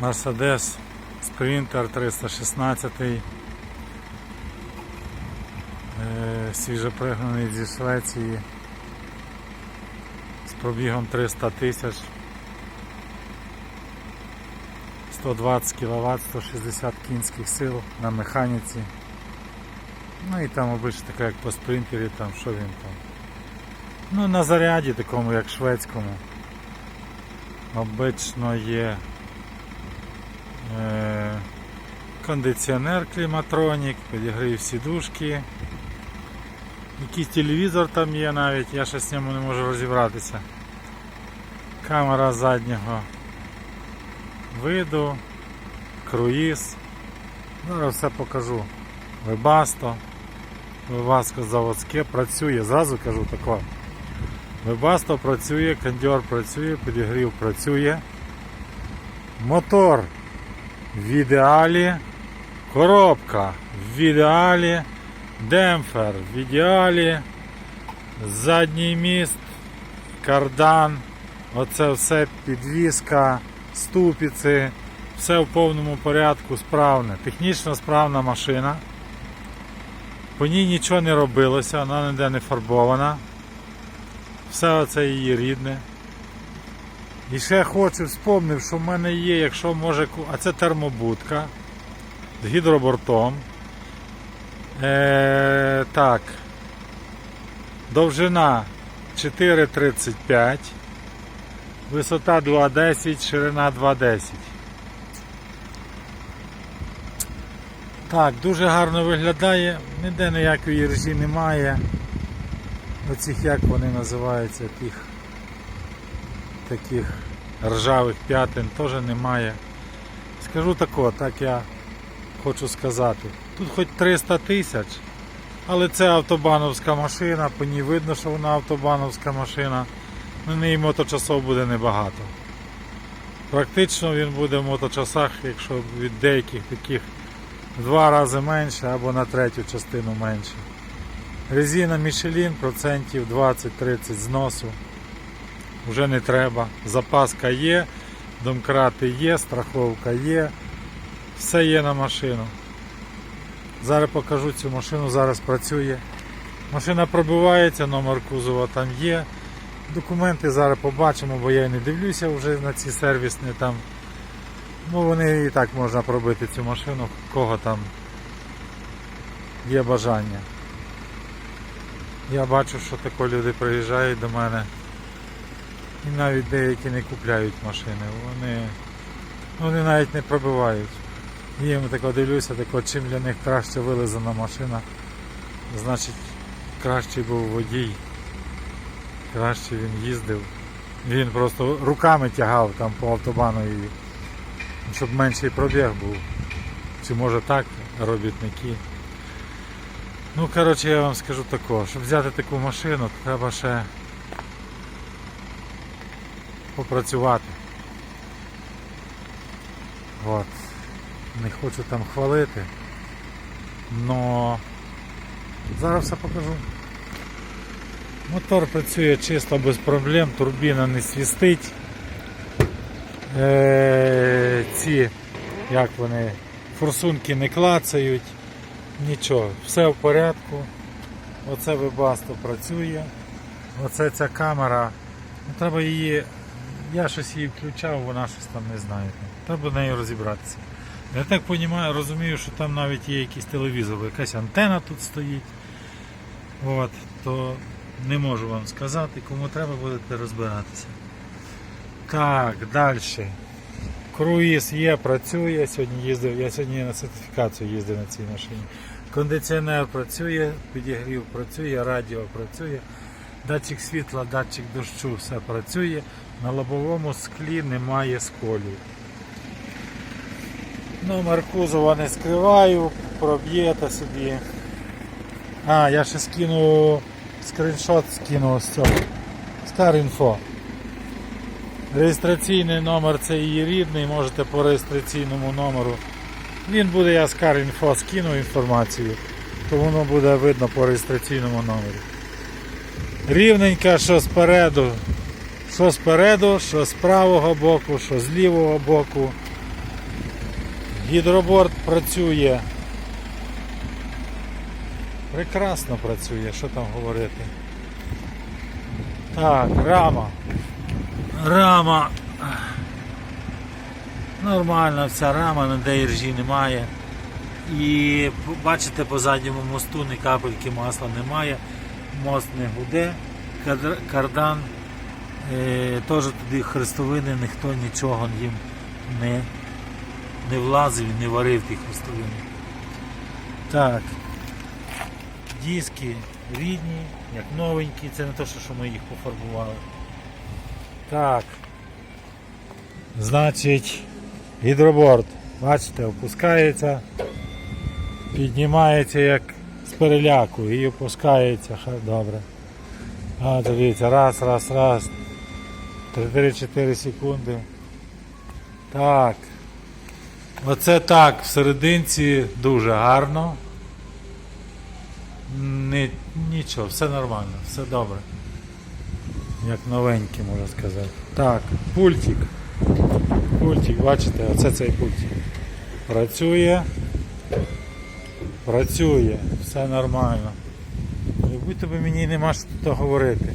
Mercedes Sprinter 316. Е, свіжопригнаний зі Швеції з пробігом 300 тисяч. 120 кВт, 160 кінських сил на механіці. Ну і там обично таке як по спринтері, там що він там. Ну на заряді такому як шведському. Обично є кондиціонер кліматронік, підігрів сідушки. Якийсь телевізор там є навіть, я ще з ньому не можу розібратися. Камера заднього виду, круїз. Зараз все покажу. Вебасто. Вебасто заводське працює, зразу кажу тако. Вебасто працює, кондьор працює, підігрів працює. Мотор в ідеалі. Коробка в ідеалі. Демпфер в ідеалі. Задній міст, кардан. Оце все підвіска, ступиці. Все в повному порядку справне. Технічно справна машина. По ній нічого не робилося, вона ніде не фарбована. Все оце її рідне. І ще хочу вспомнив, що в мене є, якщо може, а це термобудка з гідробортом. Е, так. Довжина 4,35, висота 2,10, ширина 2,10. Так, дуже гарно виглядає, ніде ніякої ржі немає. Оцих як вони називаються, тих таких ржавих п'ятин теж немає. Скажу тако, так я хочу сказати. Тут хоч 300 тисяч, але це автобановська машина, по ній видно, що вона автобановська машина. На неї моточасов буде небагато. Практично він буде в моточасах, якщо від деяких таких в два рази менше або на третю частину менше. Резина Michelin процентів 20-30 зносу. Вже не треба. Запаска є, домкрати є, страховка є. Все є на машину. Зараз покажу цю машину, зараз працює. Машина пробивається, номер кузова там є. Документи зараз побачимо, бо я і не дивлюся вже на ці сервісні там. Ну вони і так можна пробити цю машину, кого там є бажання. Я бачу, що тако люди приїжджають до мене. І навіть деякі не купляють машини. Вони, вони навіть не пробивають. Їм тако дивлюся, тако, чим для них краще вилизана машина, значить кращий був водій, краще він їздив. Він просто руками тягав там по автобану її, щоб менший пробіг був. Чи може так робітники. Ну, коротше, я вам скажу тако, щоб взяти таку машину, треба ще попрацювати. От. Не хочу там хвалити. Но зараз все покажу. Мотор працює чисто без проблем, турбіна не свістить. Е, ці, як вони, форсунки не клацають, нічого, все в порядку. Оце вебасто працює. Оце ця камера. Ну, треба її. Я щось її включав, вона щось там не знаю. Треба нею розібратися. Я так понімаю, розумію, що там навіть є якийсь телевізор, якась антена тут стоїть. От, то не можу вам сказати, кому треба будете розбиратися. Так, далі. Круїз є, працює. Сьогодні їздив, я сьогодні на сертифікацію їздив на цій машині. Кондиціонер працює, підігрів працює, радіо працює, датчик світла, датчик дощу, все працює. На лобовому склі немає сколів. Номер кузова не скриваю, проб'єте собі. А, я ще скину скріншот скину з цього. Старінфо. Реєстраційний номер це її рідний, можете по реєстраційному номеру. Він буде, я з Карінфо скину інформацію, то воно буде видно по реєстраційному номері. Рівненька, що спереду, що спереду, що з правого боку, що з лівого боку. Гідроборд працює. Прекрасно працює, що там говорити. Так, рама. Рама. Нормальна вся рама, ніде іржі немає. І бачите, по задньому мосту ні капельки масла немає. Мост не гуде. Кардан теж туди хрестовини, ніхто нічого їм не, не влазив і не варив ті хрестовини. Так. Диски рідні, як новенькі, це не те, що ми їх пофарбували. Так. Значить, гідроборд, бачите, опускається, піднімається як з переляку і опускається. Добре. А, дивіться, раз, раз, раз. 3-4 секунди. Так. Оце так, в дуже гарно. Ні, нічого, все нормально, все добре. Як новенький, можна сказати. Так, пультик. Пультик, бачите, оце цей пультик. Працює. Працює, все нормально. Як будь-то мені нема що тут говорити.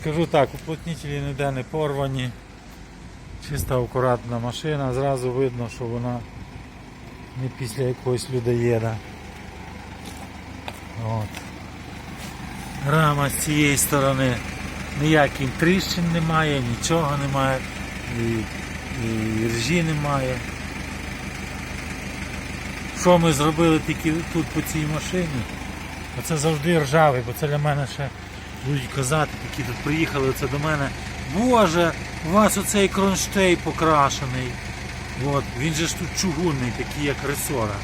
Скажу так, уплотнителі ніде не порвані. Чиста акуратна машина, зразу видно, що вона не після якогось людоєда. От. Рама з цієї сторони ніяких тріщин немає, нічого немає, і, і ржі немає. Що ми зробили тільки тут по цій машині? Оце завжди ржавий, бо це для мене ще будуть казати, які тут приїхали оце до мене. Боже, у вас оцей кронштейн покрашений. От, він же ж тут чугунний, такий як ресора.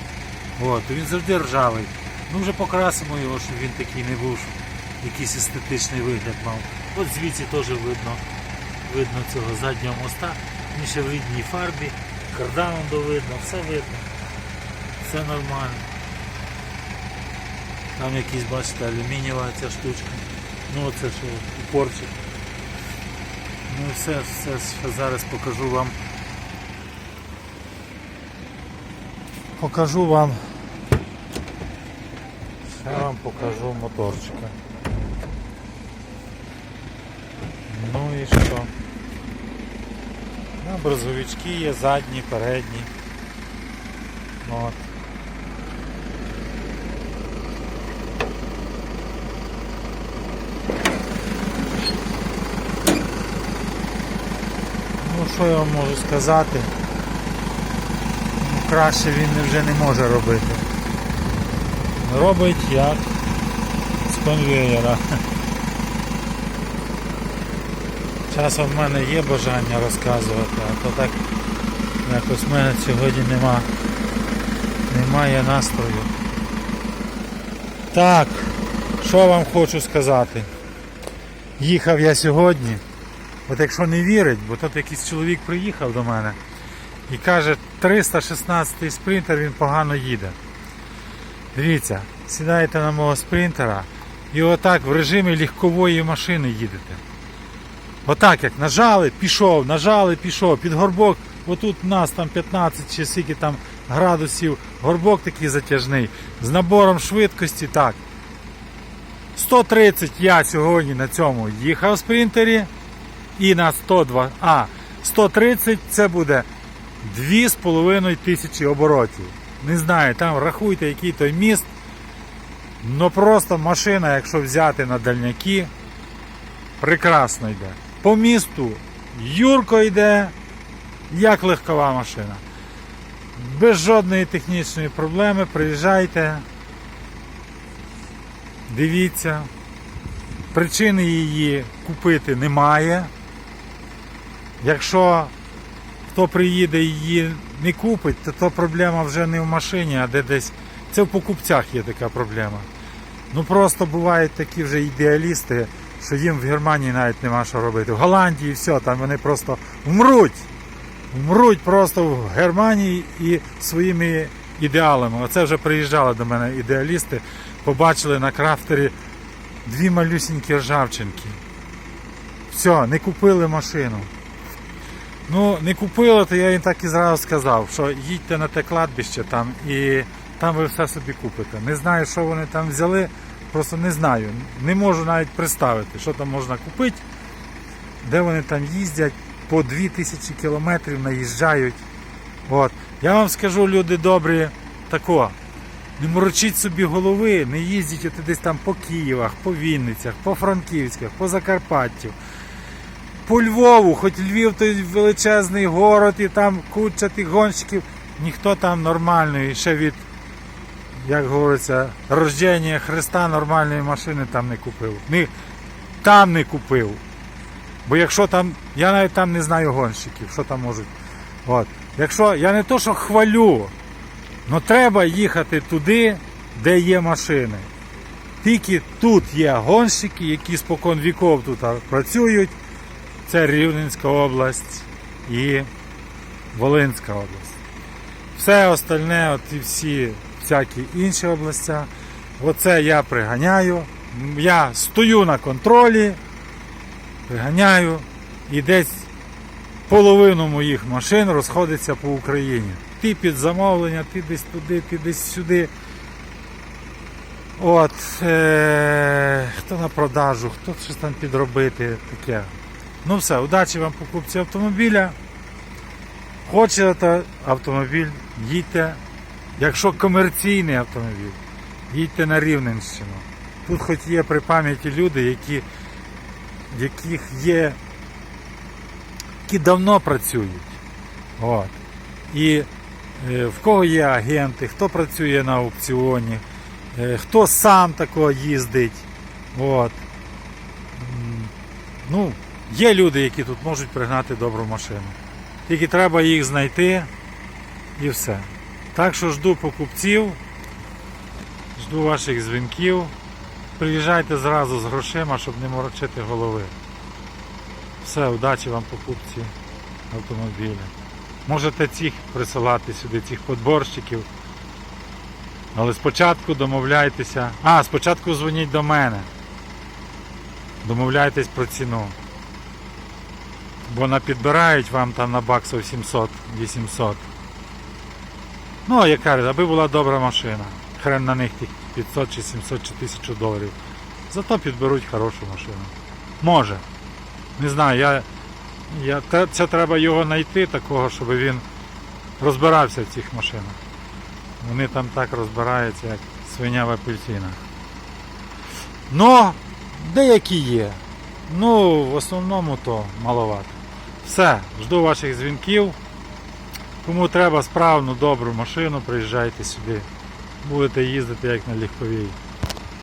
От, він завжди ржавий. Ну вже покрасимо його, щоб він такий не був, якийсь естетичний вигляд мав. От звідси теж видно, видно цього заднього моста. Він ще в рідній фарбі, карданом видно, все видно. Все нормально. Там якийсь, бачите, алюмінієва ця штучка. Ну оце що упорчик. Ну все, все, все зараз покажу вам. Покажу вам. Ще вам покажу моторчика. Ну і що? Ну, брозовички є задні, передні. От. Ну що я вам можу сказати? Краще він вже не може робити. Робить як з конвеєра. Часом в мене є бажання розказувати, а то так якось в мене сьогодні нема, немає настрою. Так, що вам хочу сказати? Їхав я сьогодні, от якщо не вірить, бо тут якийсь чоловік приїхав до мене і каже, 316-й спринтер він погано їде. Дивіться, сідаєте на мого спринтера і отак в режимі легкової машини їдете. Отак як нажали, пішов, нажали, пішов. Під горбок, отут у нас там 15 чи скільки там градусів, горбок такий затяжний. З набором швидкості так. 130 я сьогодні на цьому їхав в спринтері. І на 102. А, 130 це буде 2,5 тисячі оборотів. Не знаю, там рахуйте, який той міст. Ну просто машина, якщо взяти на дальняки, прекрасно йде. По місту Юрко йде, як легкова машина. Без жодної технічної проблеми приїжджайте, дивіться. Причини її купити немає. Якщо хто приїде і її не купить, то, то проблема вже не в машині, а де десь. Це в покупцях є така проблема. Ну просто бувають такі вже ідеалісти, що їм в Германії навіть нема що робити. В Голландії все, там вони просто вмруть. Вмруть просто в Германії і своїми ідеалами. Оце вже приїжджали до мене ідеалісти, побачили на крафтері дві малюсінькі ржавчинки. Все, не купили машину. Ну, не купили, то я їм так і зразу сказав, що їдьте на те кладбище там і там ви все собі купите. Не знаю, що вони там взяли, просто не знаю. Не можу навіть представити, що там можна купити, де вони там їздять, по 2000 кілометрів наїжджають. От. Я вам скажу, люди добрі, тако. Не морочіть собі голови, не їздіть от десь там по Києвах, по Вінницях, по Франківськах, по Закарпаттю по Львову, хоч Львів той величезний город і там куча тих гонщиків, ніхто там нормальної, ще від, як говориться, рождення Христа нормальної машини там не купив. Ні, там не купив. Бо якщо там, я навіть там не знаю гонщиків, що там можуть. От. Якщо я не то, що хвалю, але треба їхати туди, де є машини. Тільки тут є гонщики, які спокон віков тут працюють. Це Рівненська область і Волинська область. Все остальне, от і всі всякі інші області, оце я приганяю. Я стою на контролі, приганяю і десь половину моїх машин розходиться по Україні. Ти під замовлення, ти десь туди, ти десь сюди. От, е- хто на продажу, хто щось там підробити, таке. Ну все, удачі вам покупці автомобіля. Хочете автомобіль, їдьте. Якщо комерційний автомобіль, їдьте на Рівненщину. Тут хоч є при пам'яті люди, які, яких є, які давно працюють. От. І е, в кого є агенти, хто працює на аукціоні, е, хто сам такого їздить. От. Ну, Є люди, які тут можуть пригнати добру машину. Тільки треба їх знайти і все. Так що жду покупців, жду ваших дзвінків. Приїжджайте зразу з грошима, щоб не морочити голови. Все, удачі вам покупці автомобіля. Можете цих присилати сюди, цих подборщиків. Але спочатку домовляйтеся. А, спочатку дзвоніть до мене. Домовляйтесь про ціну. Бо напідбирають вам там на баксів 700-800. Ну, а яка, аби була добра машина. Хрен на них тих 500 чи 700 чи 1000 доларів. Зато підберуть хорошу машину. Може. Не знаю, я, я, це треба його знайти такого, щоб він розбирався в цих машинах. Вони там так розбираються, як свиня в апельсинах. Но деякі є. Ну, в основному то маловато. Все, жду ваших дзвінків. Кому треба справну, добру машину, приїжджайте сюди. Будете їздити як на легковій.